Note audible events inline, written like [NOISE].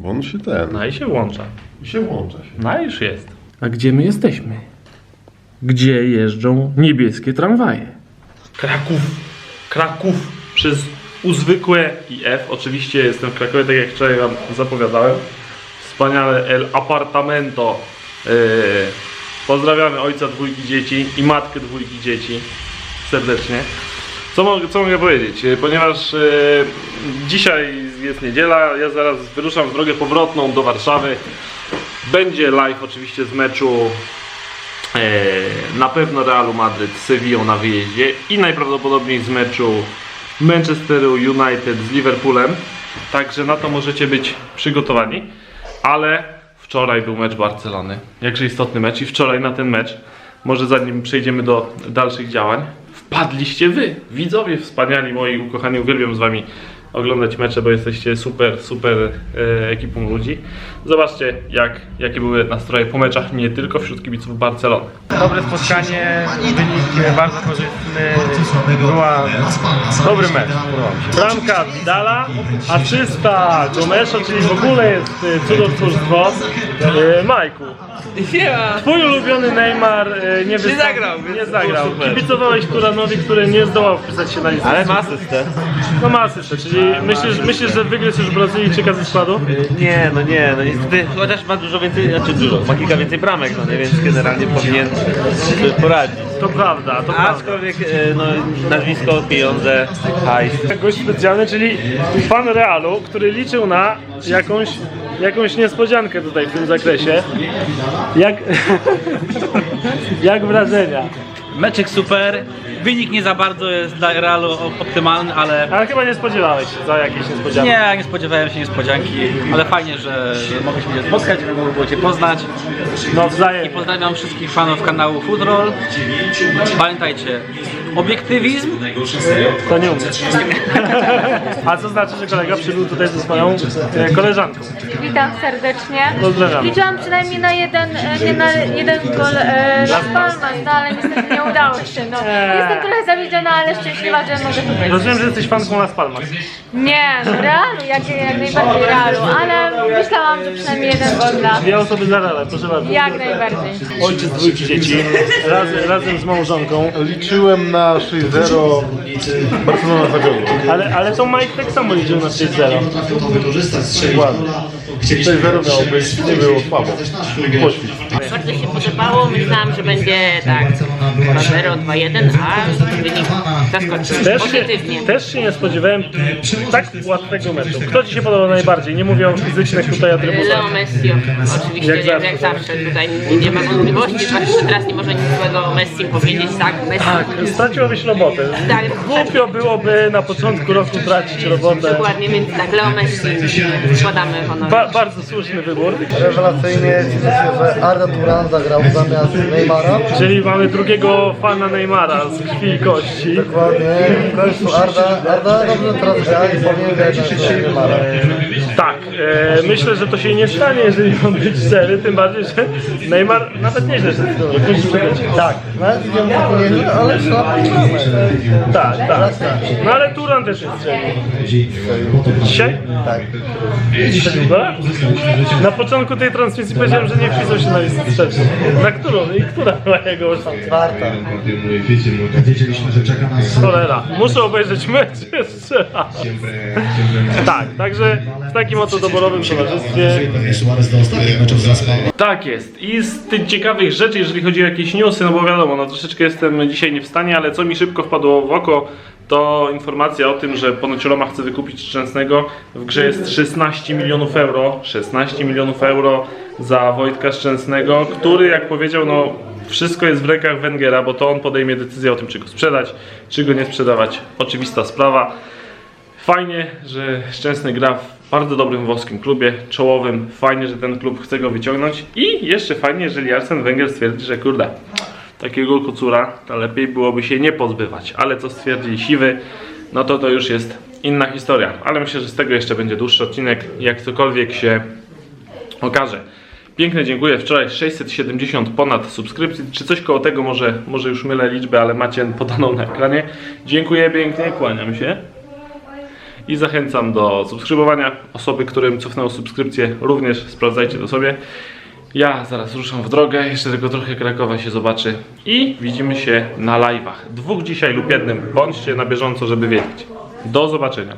Bo on się ten. No i się włącza. I się włącza się. No i już jest. A gdzie my jesteśmy? Gdzie jeżdżą niebieskie tramwaje? Kraków. Kraków przez uzwykłe IF. Oczywiście jestem w Krakowie, tak jak wczoraj wam zapowiadałem. Wspaniale El Apartamento. Yy, pozdrawiamy ojca dwójki dzieci i matkę dwójki dzieci serdecznie. Co, mogę- co mogę powiedzieć? E, Ponieważ e, dzisiaj jest niedziela, ja zaraz wyruszam w drogę powrotną do Warszawy. Będzie live oczywiście z meczu e, na pewno Realu Madryt z Sevillą na wyjeździe i najprawdopodobniej z meczu Manchesteru United z Liverpoolem. Także na to możecie być przygotowani. Ale wczoraj był mecz Barcelony. Jakże istotny mecz i wczoraj na ten mecz, może zanim przejdziemy do dalszych działań, wpadliście wy, widzowie wspaniali moi ukochani, uwielbiam z wami oglądać mecze, bo jesteście super, super e, ekipą ludzi. Zobaczcie, jak, jakie były nastroje po meczach, nie tylko wśród kibiców Barcelony. Dobre spotkanie, wynik bardzo korzystny, była dobry mecz. Bramka Vidala, asysta Gomesza, czyli w ogóle jest e, cudotwórstwo. E, Majku, twój ulubiony Neymar e, nie, wystąpił- zagrał, więc nie było zagrał. super. Kibicowałeś Turanowi, który nie zdołał wpisać się na listę. Ale ma asystę. No ma asystę, czyli myślisz, myślisz, że wygryz już Brazylijczyka ze składu? Nie, no nie, no niestety, chociaż ma dużo więcej, znaczy dużo, ma kilka więcej bramek, no nie, więc generalnie powinien sobie poradzić. To prawda, to prawda. Aczkolwiek, e, no, nazwisko, pieniądze, hajs. Gość specjalny, czyli fan Realu, który liczył na jakąś, jakąś niespodziankę tutaj w tym zakresie. Jak, [LAUGHS] jak wrażenia? Meczek super, wynik nie za bardzo jest dla Realu optymalny, ale Ale chyba nie spodziewałeś się za jakieś niespodzianki. nie, nie spodziewałem się niespodzianki, ale fajnie, że, że mogliśmy się spotkać, że mogło było Cię poznać. No I wzajemnie. pozdrawiam wszystkich fanów kanału Foodroll. Pamiętajcie, obiektywizm To nie umiem. A co znaczy, że kolega przybył tutaj ze swoją e, koleżanką? Witam serdecznie. Pozdrawiam. Liczyłam przynajmniej na jeden, e, nie na jeden gol e, Las Palmas, no ale niestety nie udało się. No, jestem trochę zawiedziona, ale szczęśliwa, że mogę tu być. Rozumiem, że jesteś fanką Las Palmas. Nie, no Realu, jak, jak najbardziej Realu, ale myślałam, że przynajmniej jeden gol dla... Dwie osoby za Realem, proszę bardzo. Jak najbardziej. Ojciec dwójki dzieci, razem, razem z małżonką. Liczyłem na 6-0. Barcelona zawiodła. Ale, ale to Mike tak samo liczył na 6-0. Ładnie. 6-0 miało być, nie było słabo. Poświć. Podobało, myślałam, że będzie tak 2-0, 2-1, a wynik zaskoczył Też się, pozytywnie. też się nie spodziewałem tak łatwego meczu. Kto Ci się podobał najbardziej? Nie mówię o fizycznych tutaj atrybutach. Leo Messi, oczywiście, Jak jak, zawsze. jak zawsze, tutaj nie ma wątpliwości, zwłaszcza, że teraz nie może nic złego o Messi powiedzieć, tak, Messi, Tak, straciłobyś robotę. Tak. Głupio byłoby na początku roku tracić robotę. dokładnie, więc tak, Leo Messi, składamy honor. Ba bardzo słuszny wybór. Rewelacyjnie cieszę się, że Arda Turan zagrał zamiast Neymara. Czyli mamy drugiego fana Neymara z krwi i kości. Dokładnie. W końcu Arda, Arda dobrze teraz gra i powinien grać na Neymara. Tak, e, myślę, że to się nie stanie, jeżeli mam być szczery, tym bardziej, że Neymar nawet nieźle się. Tak, nawet idziemy tak nie, ale słabo Tak, tak. No ale Turan też jest strzelił. Dzisiaj? Tak. Gola? Na początku tej transmisji powiedziałem, że nie wpisał się na listę strzelców. Na którą? I która była jego szansa? Warta. Wiedzieliśmy, że czeka nas Cholera, muszę obejrzeć mecz jeszcze raz. Tak, także w takim oto doborowym towarzystwie. Tak jest. I z tych ciekawych rzeczy, jeżeli chodzi o jakieś newsy, no bo wiadomo, no troszeczkę jestem dzisiaj nie w stanie, ale co mi szybko wpadło w oko, to informacja o tym, że ponoć Roma chce wykupić Szczęsnego. W grze jest 16 milionów euro. 16 milionów euro za Wojtka Szczęsnego, który jak powiedział, no wszystko jest w rękach Węgiera, bo to on podejmie decyzję o tym, czy go sprzedać, czy go nie sprzedawać. Oczywista sprawa. Fajnie, że Szczęsny gra w bardzo dobrym włoskim klubie, czołowym. Fajnie, że ten klub chce go wyciągnąć. I jeszcze fajnie, jeżeli Arsen Wenger stwierdzi, że kurde, takiego kocura to lepiej byłoby się nie pozbywać. Ale co stwierdzi Siwy, no to to już jest inna historia. Ale myślę, że z tego jeszcze będzie dłuższy odcinek, jak cokolwiek się okaże. Piękne dziękuję. Wczoraj 670 ponad subskrypcji, czy coś koło tego, może, może już mylę liczbę, ale macie podaną na ekranie. Dziękuję pięknie, kłaniam się. I zachęcam do subskrybowania. Osoby, którym cofnęło subskrypcję, również sprawdzajcie to sobie. Ja zaraz ruszam w drogę, jeszcze tylko trochę Krakowa się zobaczy i widzimy się na live'ach. Dwóch dzisiaj lub jednym. Bądźcie na bieżąco, żeby wiedzieć. Do zobaczenia.